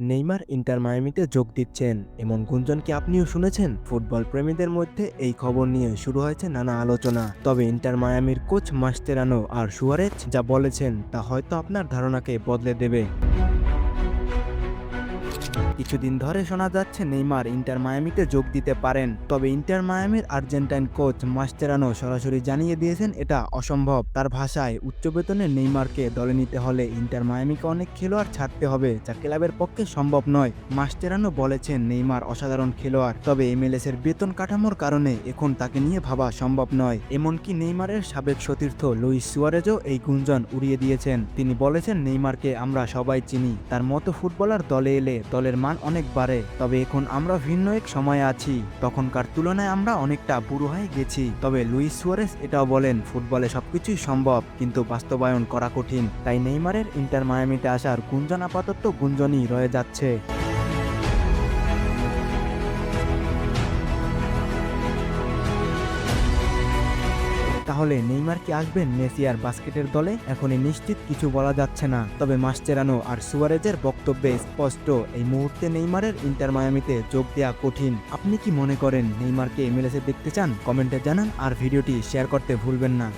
Neymar inter মায়ামিতে যোগ দিচ্ছেন। এমন গুঞ্জন কি আপনিও শুনেছেন? ফুটবল প্রেমীদের মধ্যে এই খবর নিয়ে শুরু হয়েছে নানা আলোচনা। তবে ইন্টার মায়ামির কোচ মাস্তেরানো আর সুয়ারেজ যা বলেছেন তা হয়তো আপনার ধারণাকে বদলে দেবে। কিছুদিন ধরে শোনা যাচ্ছে নেইমার ইন্টার মায়ামিতে যোগ দিতে পারেন, তবে ইন্টার মায়ামির আর্জেন্টাইন কোচ মাস্টেরানো সরাসরি জানিয়ে দিয়েছেন এটা অসম্ভব। তার ভাষায়, উচ্চ বেতনের নেইমারকে দলে নিতে হলে ইন্টার মায়ামিকে অনেক খেলোয়াড় ছাড়তে হবে, যা ক্লাবের পক্ষে সম্ভব নয়, মাস্টেরানো বলেছেন নেইমার অসাধারণ খেলোয়াড়, তবে এমএলএস এর বেতন কাঠামোর কারণে এখন তাকে নিয়ে ভাবা সম্ভব নয়। এমনকি নেইমারের সাবেক সতীর্থ লুইস সুয়ারেজও এই গুঞ্জন উড়িয়ে দিয়েছেন। তিনি বলেছেন, নেইমারকে আমরা সবাই চিনি, তার মতো ফুটবলার দলে এলে দলের মান অনেক বাড়ে, তবে এখন আমরা ভিন্ন এক সময়ে আছি। তখনকার তুলনায় আমরা অনেকটা বুড়ো হয়ে গেছি। তবে লুইস সুয়ারেস এটাও বলেন, ফুটবলে সবকিছুই সম্ভব, কিন্তু বাস্তবায়ন করা কঠিন। তাই নেইমারের ইন্টার মায়ামিতে আসার গুঞ্জন আপাতত গুঞ্জনই রয়ে যাচ্ছে। তাহলে নেইমার কি আসবেন মেসি আর বাস্কেটের দলে? এখনই নিশ্চিত কিছু বলা যাচ্ছে না। তবে মাস্টেরানো আর সুয়ারেজের বক্তব্যে স্পষ্ট, এই মুহূর্তে নেইমারের ইন্টার মায়ামিতে যোগ দেওয়া কঠিন। আপনি কি মনে করেন নেইমারকে এমএলএসে দেখতে চান? কমেন্টে জানান আর ভিডিওটি শেয়ার করতে ভুলবেন না।